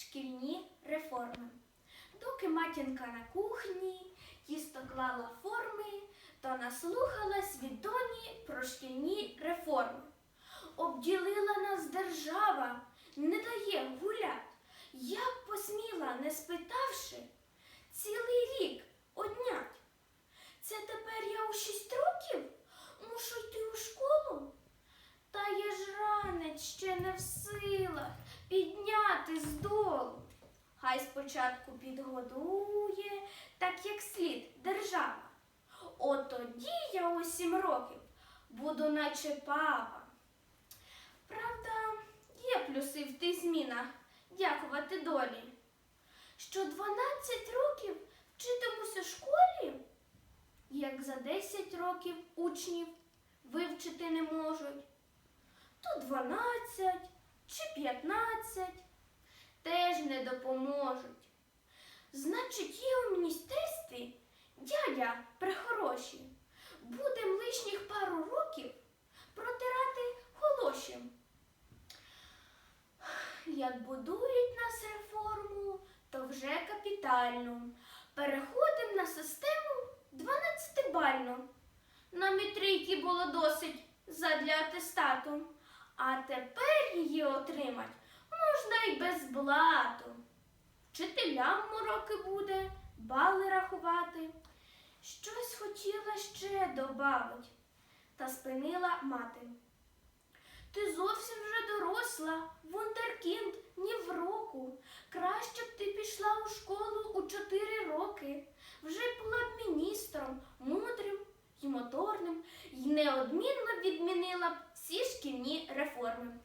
шкільні реформи. Доки матінка на кухні тісто клала форми, то наслухалась від доні про шкільні реформи. Обділила нас держава, не дає гулять. Як посміла, не спитавши, цілий рік однять. Це тепер я у шість років мушу йти у школу? Та я ж ранець ще не в силах підняти з долу. Хай спочатку підгодує, так як слід держава. От тоді я у сім років буду наче папа. Правда, є плюси в тих змінах, дякувати долі. Що 12 років вчитимусь у школі, як за 10 років учнів вивчити не можуть, то 12 чи 15 теж допоможуть. Значить, є у міністерстві дядя прихороші. Будем лишніх пару років протирати голошем. Як будують нас реформу, то вже капітальну. Переходимо на систему 12-бальну. Нам і трійки було досить задля атестату. А тепер її отримать Вчителям уроки буде, бали рахувати. Щось хотіла ще добавить, та спинила мати. Ти зовсім вже доросла, вундеркінд, ні в року. Краще б ти пішла у школу у чотири роки. Вже була б міністром, мудрим і моторним, і неодмінно відмінила б всі шкільні реформи.